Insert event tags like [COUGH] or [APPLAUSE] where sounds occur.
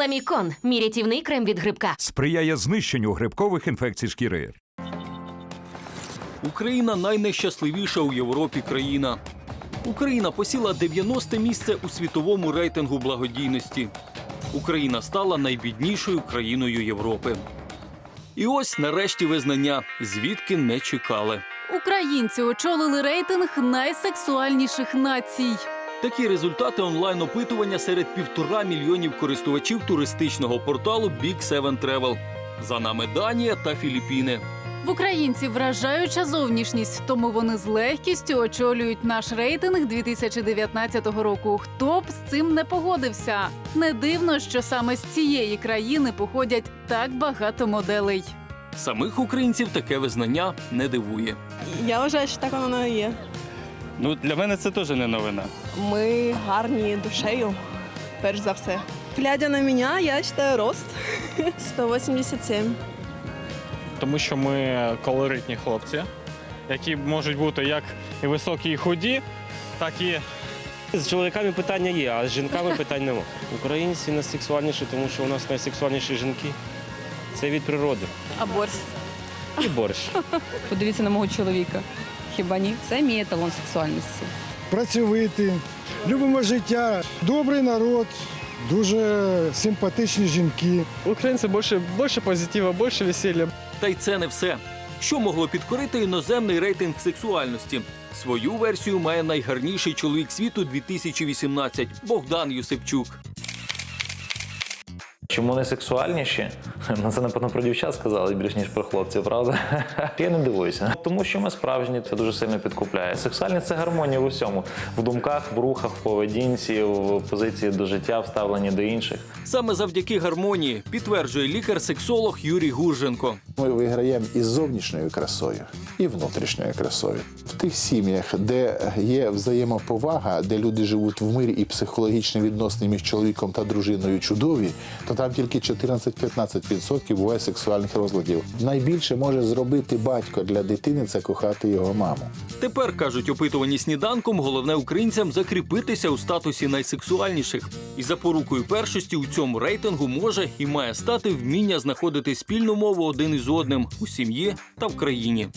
Ламікон мій рятівний крем від грибка. Сприяє знищенню грибкових інфекцій шкіри. Україна найнещасливіша у Європі країна. Україна посіла 90 місце у світовому рейтингу благодійності. Україна стала найбіднішою країною Європи. І ось нарешті визнання, звідки не чекали. Українці очолили рейтинг найсексуальніших націй. Такі результати онлайн-опитування серед півтора мільйонів користувачів туристичного порталу Big Seven Travel. За нами Данія та Філіппіни. В українців вражаюча зовнішність, тому вони з легкістю очолюють наш рейтинг 2019 року. Хто б з цим не погодився? Не дивно, що саме з цієї країни походять так багато моделей. Самих українців таке визнання не дивує. Я вважаю, що так воно і є. Ну, для мене це теж не новина. Ми гарні душею, перш за все. Глядя на мене, я вважаю рост [LAUGHS] 187. Тому що ми колоритні хлопці, які можуть бути як і високі, і худі, так і З чоловіками питання є, а з жінками питань нема. Українці найсексуальніші, тому що у нас найсексуальніші жінки. Це від природи. А борщ? І борщ. Подивіться на мого чоловіка. Хіба ні? Це мій еталон сексуальності. працьовиті, любимо життя, добрий народ, дуже симпатичні жінки. українці більше, більше позитиву, більше весілля. Та й це не все. Що могло підкорити іноземний рейтинг сексуальності? Свою версію має найгарніший чоловік світу 2018 Богдан Юсипчук. Чому не сексуальніші? [LAUGHS] Ну це напевно про дівчат сказали більш ніж про хлопців, правда? [LAUGHS] Я не дивуюся. Тому що ми справжні, це дуже сильно підкупляє. Сексуальність це гармонія в усьому. В думках, в рухах, в поведінці, в позиції до життя, в ставленні до інших. Саме завдяки гармонії підтверджує лікар-сексолог Юрій Гурженко. Ми виграємо і зовнішньою красою, і внутрішньою красою. В тих сім'ях, де є взаємоповага, де люди живуть в мирі і психологічні відносини між чоловіком та дружиною чудові, то там тільки 14-15% буває сексуальних розладів. Найбільше може зробити батько для дитини це кохати його маму. Тепер кажуть опитувані сніданком, головне українцям закріпитися у статусі найсексуальніших. І запорукою першості у цьому рейтингу може і має стати вміння знаходити спільну мову один із одним у сім'ї та в країні.